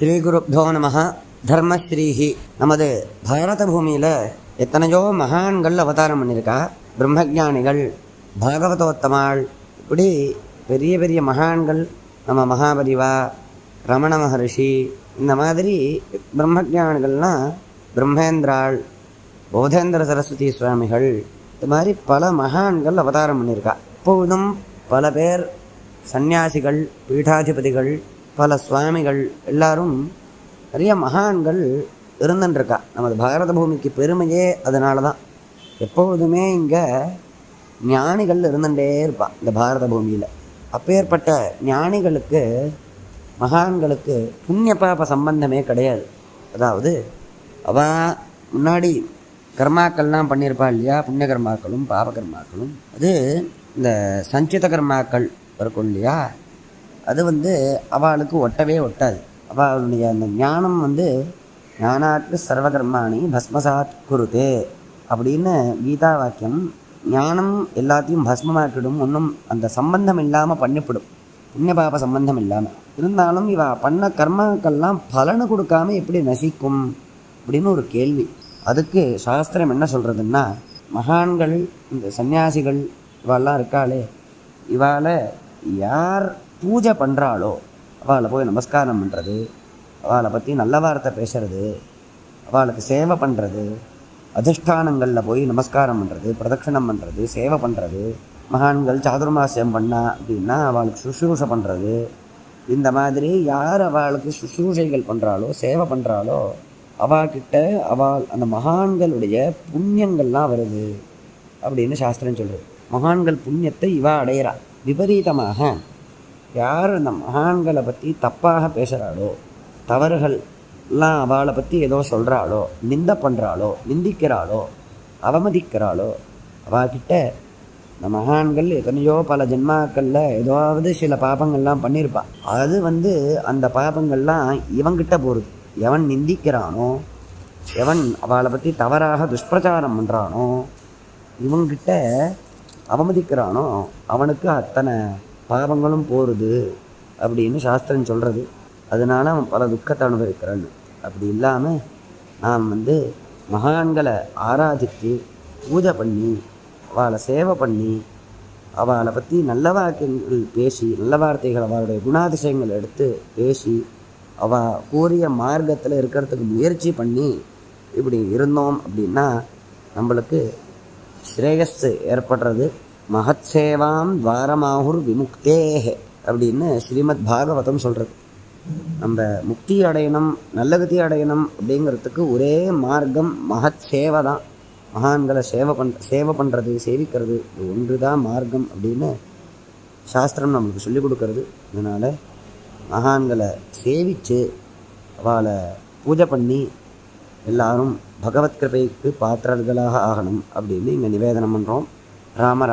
ஸ்ரீகுருப்போ நம தர்மஸ்ரீஹி. நமது பாரத பூமியில் எத்தனையோ மகான்கள் அவதாரம் பண்ணியிருக்கா. பிரம்மஜானிகள் பாகவதோத்தமாள் இப்படி பெரிய பெரிய மகான்கள் நம்ம மகாபரிவா ரமண மகர்ஷி இந்த மாதிரி பிரம்மஜானிகள்லாம் பிரம்மேந்திராள் போதேந்திர சரஸ்வதி சுவாமிகள் இது மாதிரி பல மகான்கள் அவதாரம் பண்ணியிருக்கா. இப்பொழுதும் பல பேர் சந்நியாசிகள் பீடாதிபதிகள் பல சுவாமிகள் எல்லாரும் நிறைய மகான்கள் இருந்துட்டுருக்கா நமது பாரத பூமிக்கு பெருமையே அதனால தான் எப்பொழுதுமே இங்கே ஞானிகள் இருந்துகிட்டே இருப்பான் இந்த பாரத பூமியில். அப்பேற்பட்ட ஞானிகளுக்கு மகான்களுக்கு புண்ணிய பாப சம்பந்தமே கிடையாது. அதாவது அவ முன்னாடி கர்மாக்கள்லாம் பண்ணியிருப்பா இல்லையா? புண்ணிய கர்மாக்களும் பாப கர்மாக்களும். அது இந்த சஞ்சித கர்மாக்கள் இருக்கும் இல்லையா? அது வந்து அவளுக்கு ஒட்டவே ஒட்டாது. அவளுடைய அந்த ஞானம் வந்து ஞானாக்கு சர்வகர்மாணி பஸ்மசாத் குருதே அப்படின்னு கீதா வாக்கியம் ஞானம் எல்லாத்தையும் பஸ்மமாக்கிடும் ஒன்றும் அந்த சம்பந்தம் இல்லாமல் பண்ணிவிடும். புண்ணிய பாப சம்பந்தம் இல்லாமல் இருந்தாலும் இவ பண்ண கர்மாக்கள்லாம் பலனு கொடுக்காம எப்படி நசிக்கும் அப்படின்னு ஒரு கேள்வி. அதுக்கு சாஸ்திரம் என்ன சொல்கிறதுன்னா மகான்கள் இந்த சன்னியாசிகள் இவாளெலாம் இருக்காளே இவாளை யார் பூஜை பண்ணுறாளோ அவளை போய் நமஸ்காரம் பண்ணுறது அவளை பற்றி நல்ல வார்த்தை பேசுறது அவளுக்கு சேவை பண்ணுறது அதிஷ்டானங்களில் போய் நமஸ்காரம் பண்ணுறது பிரதட்சணம் பண்ணுறது சேவை பண்ணுறது மகான்கள் சாதுர்மாசியம் பண்ணா அப்படின்னா அவளுக்கு சுஷ்ரூஷை பண்ணுறது இந்த மாதிரி யார் அவளுக்கு சுஷ்ரூஷைகள் பண்ணுறாளோ சேவை பண்ணுறாளோ அவகிட்ட அவள் அந்த மகான்களுடைய புண்ணியங்கள்லாம் வருது அப்படின்னு சாஸ்திரம் சொல்கிறது மகான்கள் புண்ணியத்தை இவா அடையிறா. விபரீதமாக யார் அந்த மகான்களை பற்றி தப்பாக பேசுகிறாளோ தவறுகள்லாம் அவளை பற்றி ஏதோ சொல்கிறாளோ நிந்த பண்ணுறாளோ நிந்திக்கிறாளோ அவமதிக்கிறாளோ அவகிட்ட இந்த மகான்கள் எத்தனையோ பல ஜென்மாக்களில் ஏதாவது சில பாபங்கள்லாம் பண்ணியிருப்பாள் அது வந்து அந்த பாபங்கள்லாம் இவங்கிட்ட போகிறது எவன் நிந்திக்கிறானோ எவன் அவளை பற்றி தவறாக துஷ்பிரச்சாரம் பண்ணுறானோ இவங்கிட்ட அவமதிக்கிறானோ அவனுக்கு அத்தனை பாவங்களும் போகிறது அப்படின்னு சாஸ்திரம் சொல்கிறது அதனால் அவன் பல துக்கத்தை அனுபவிக்கிறான். அப்படி இல்லாமல் நாம் வந்து மகான்களை ஆராதித்து பூஜை பண்ணி அவளை சேவை பண்ணி அவளை பற்றி நல்ல வாக்கியங்கள் பேசி நல்ல வார்த்தைகள் அவளுடைய குணாதிசயங்கள் எடுத்து பேசி அவள் கூறிய மார்க்கத்தில் இருக்கிறதுக்கு முயற்சி பண்ணி இப்படி இருந்தோம் அப்படின்னா நம்மளுக்கு ஸ்ரேயஸ் ஏற்படுறது. மகத்சேவாம் துவாரமாகுர் விமுக்தேஹே அப்படின்னு ஸ்ரீமத் பாகவதம் சொல்கிறது நம்ம முக்தி அடையணும் நல்ல கதி அடையணும் அப்படிங்கிறதுக்கு ஒரே மார்க்கம் மகத் சேவை தான் மகான்களை சேவை பண் சேவை பண்ணுறது சேவிக்கிறது இது ஒன்று தான் மார்க்கம் அப்படின்னு சாஸ்திரம் நம்மளுக்கு சொல்லிக் கொடுக்கறது. அதனால் மகான்களை சேவித்து அவளை பூஜை பண்ணி எல்லாரும் பகவத் கிருபைக்கு பாத்திரர்களாக ஆகணும் அப்படின்னு இங்கே நிவேதனம் பண்ணுறோம் రామ